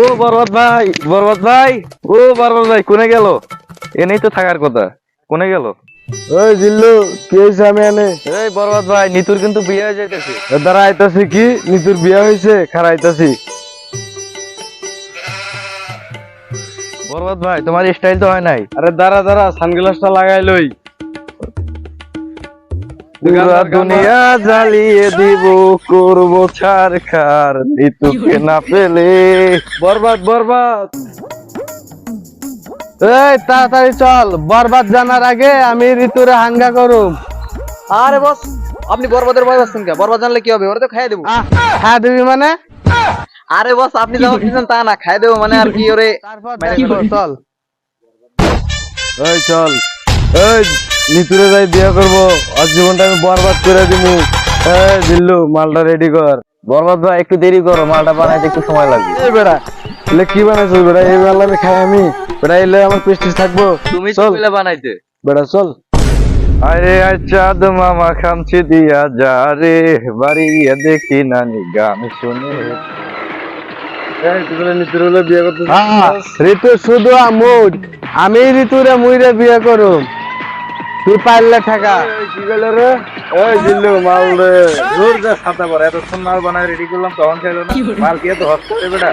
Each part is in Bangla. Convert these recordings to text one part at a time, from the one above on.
ও বরবাদ ভাই বরবাদ ভাই। ও বরবাদ ভাই কোনে গেল? এনেই তো থাকার কথা। কোনে গেল? ওই জিল্লু কি হয়েছে আমি এনে? এই বরবাদ ভাই নিতুর কিন্তু বিয়ে হয়ে যাইতেছে। দাঁড়া আইতাছি কি? নিতুর বিয়া হয়েছে খারা আইতাছি। বরবাদ ভাই তোমার স্টাইল তো হয় নাই। আরে দাঁড়া দাঁড়া সানগ্লাসটা লাগাই লই। পুরা দুনিয়া জ্বালিয়ে দিব করব ছাড় খার নিতুকে না পেলে। বরবাদ বরবাদ। এই তাড়াতাড়ি চল বরবাদ জানার আগে আমি ঋতুরে হাঙ্গা করুম। আরে বস আপনি বরবাদের ভয় পাচ্ছেন কে বরবাদ জানলে কি হবে? ওরা তো খাইয়ে দেবো। হ্যাঁ দিবি মানে? আরে বস আপনি যা ভাবছেন তা না খাই দেবো মানে আর কি ওরে তারপর চল। এই চল। এই নিতুরে যাই বিয়ে করব। আজ জীবনটা আমি বরবাদ করে দিমু। এই জিল্লু মালটা রেডি কর। বরবাদ ভাই একটু দেরি করো মালটা বানাইতে একটু সময় লাগবে। এই বেড়া এলে কি বানাইছো বেড়া? এই বেলা আমি খাই আমি। বেড়া এলে আমার প্রেস্টিজ থাকব। তুমি চল। বানাইতে। বেড়া চল। আরে চাঁদ মামা খামছি দিয়া যা রে। বাড়িয়ে দেখি নানি গান শুনে। বিয়ে করতে ঋতু শুধু আমুদ। আমি ঋতুরে মুইরে বিয়ে করুম। তুই পারলে থাকা কি গেল রে? এই জিল্লু মাল রে। দূর যা ছাতা পরে এতক্ষণ মাল বানায় রেডি করলাম তখন খাইলো না। মাল কি এত হস্ত করে বেটা?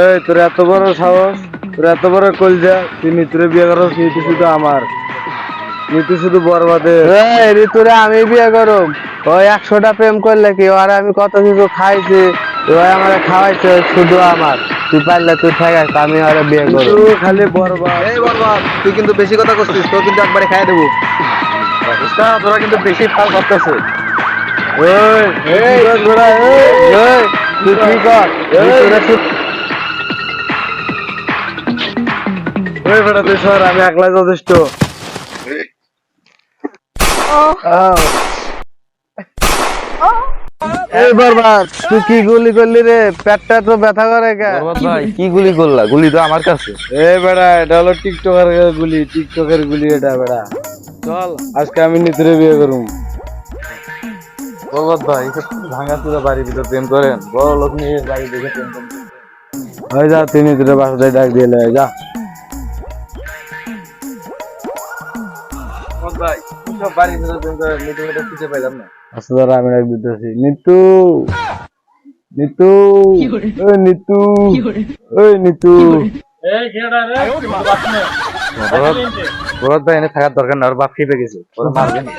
এই তোর এত বড় সাহস তোর এত বড় কলজা তুই নিতুরে বিয়ে নিতু শুধু আমার। নিতু শুধু বরবাদে এই ঋতুরে আমি বিয়ে করুম। ওই একশোটা প্রেম করলে কি? আর আমি কত কিছু খাইছি ওই আমার খাওয়াইছে শুধু আমার। তুই পারলে তুই আমি আর বিয়ে করব। খালি বরবাদ। এই বরবাদ তুই কিন্তু বেশি কথা করছিস তোর কিন্তু একবারে খাইয়ে দেবো। তোরা কিন্তু বেশি ফাল করতেছে। ওই এই ঘোড়া এই। এই তুই কি কর? ওই বেটা তুই সর আমি একলাই যথেষ্ট। আও। এই বরবাদ তুই কি গুলি করলি রে? পেটটা তো ব্যথা করে ভাই। কি গুলি করলা? গুলি তো আমার কাছে। এই বেড়া এটা হলো টিকটকের গুলি টিকটকের গুলি এটা বেড়া। চল আজকে আমি নিতরে বিয়ে করুম। বরবাদ ভাই ভাঙা চুরা বাড়ির ভিতর প্রেম করেন? বড় লোক নিয়ে বাড়ি দেখে প্রেম করেন। ওই যা তুই নিতরে ডাক দিয়ে যা। ভাই। মিটু মিটু খুঁজে পাইলাম না। আচ্ছা দাঁড়া আমি ডাক দিতেছি নিতু নিতু ওই নিতু ওই নিতু বরবাদ বরবাদ এনে থাকার দরকার না ওর বাপ খেপে গেছে। ওরা মারবে না।